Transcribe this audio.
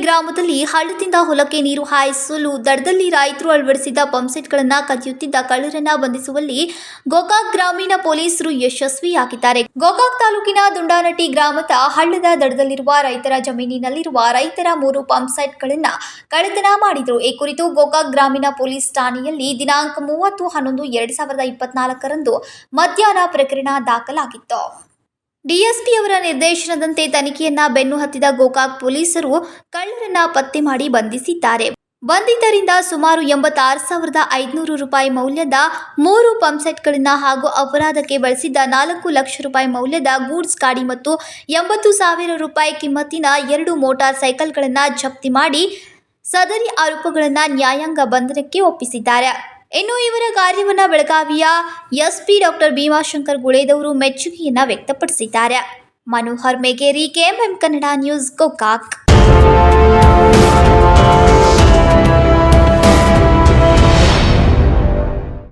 ಗ್ರಾಮದಲ್ಲಿ ಹಳ್ಳದಿಂದ ಹೊಲಕ್ಕೆ ನೀರು ಹಾಯಿಸಲು ದಡದಲ್ಲಿ ರೈತರು ಅಳವಡಿಸಿದ ಪಂಪ್ಸೆಟ್ಗಳನ್ನು ಕದಿಯುತ್ತಿದ್ದ ಕಳ್ಳರನ್ನ ಬಂಧಿಸುವಲ್ಲಿ ಗೋಕಾಕ್ ಗ್ರಾಮೀಣ ಪೊಲೀಸರು ಯಶಸ್ವಿಯಾಗಿದ್ದಾರೆ. ಗೋಕಾಕ್ ತಾಲೂಕಿನ ದುಂಡಾನಟ್ಟಿ ಗ್ರಾಮದ ಹಳ್ಳದ ದಡದಲ್ಲಿರುವ ರೈತರ ಜಮೀನಿನಲ್ಲಿರುವ ರೈತರ ಮೂರು ಪಂಪ್ಸೆಟ್ಗಳನ್ನು ಕಳ್ಳತನ ಮಾಡಿದರು. ಈ ಕುರಿತು ಗೋಕಾಕ್ ಗ್ರಾಮೀಣ ಪೊಲೀಸ್ ಠಾಣೆಯಲ್ಲಿ ದಿನಾಂಕ ಮೂವತ್ತು ಹನ್ನೊಂದು ಎರಡು ಸಾವಿರದ ಇಪ್ಪತ್ನಾಲ್ಕರಂದು ಮಧ್ಯಾಹ್ನ ಪ್ರಕರಣ ದಾಖಲಾಗಿತ್ತು. ಡಿಎಸ್ಪಿ ಅವರ ನಿರ್ದೇಶನದಂತೆ ತನಿಖೆಯನ್ನ ಬೆನ್ನು ಹತ್ತಿದ ಗೋಕಾಕ್ ಪೊಲೀಸರು ಕಳ್ಳರನ್ನ ಪತ್ತೆ ಮಾಡಿ ಬಂಧಿಸಿದ್ದಾರೆ. ಬಂಧಿತರಿಂದ ಸುಮಾರು ಎಂಬತ್ತಾರು ಸಾವಿರದ ಐದುನೂರು ರೂಪಾಯಿ ಮೌಲ್ಯದ ಮೂರು ಪಂಪ್ಸೆಟ್ಗಳನ್ನು ಹಾಗೂ ಅಪರಾಧಕ್ಕೆ ಬಳಸಿದ್ದ ನಾಲ್ಕು ಲಕ್ಷ ರೂಪಾಯಿ ಮೌಲ್ಯದ ಗೂಡ್ಸ್ ಗಾಡಿ ಮತ್ತು ಎಂಬತ್ತು ಸಾವಿರ ರೂಪಾಯಿ ಕಿಮ್ಮತ್ತಿನ ಎರಡು ಮೋಟಾರ್ ಸೈಕಲ್ಗಳನ್ನು ಜಪ್ತಿ ಮಾಡಿ ಸದರಿ ಆರೋಪಗಳನ್ನು ನ್ಯಾಯಾಂಗ ಬಂಧನಕ್ಕೆ ಒಪ್ಪಿಸಿದ್ದಾರೆ. ಇನ್ನು ಇವರ ಕಾರ್ಯವನ್ನು ಬೆಳಗಾವಿಯ ಎಸ್ಪಿ ಡಾಕ್ಟರ್ ಭೀಮಾಶಂಕರ್ ಗುಳೇದವರು ಮೆಚ್ಚುಗೆಯನ್ನು ವ್ಯಕ್ತಪಡಿಸಿದ್ದಾರೆ. Manohar Megeri, KMM Kannada news, Gokak.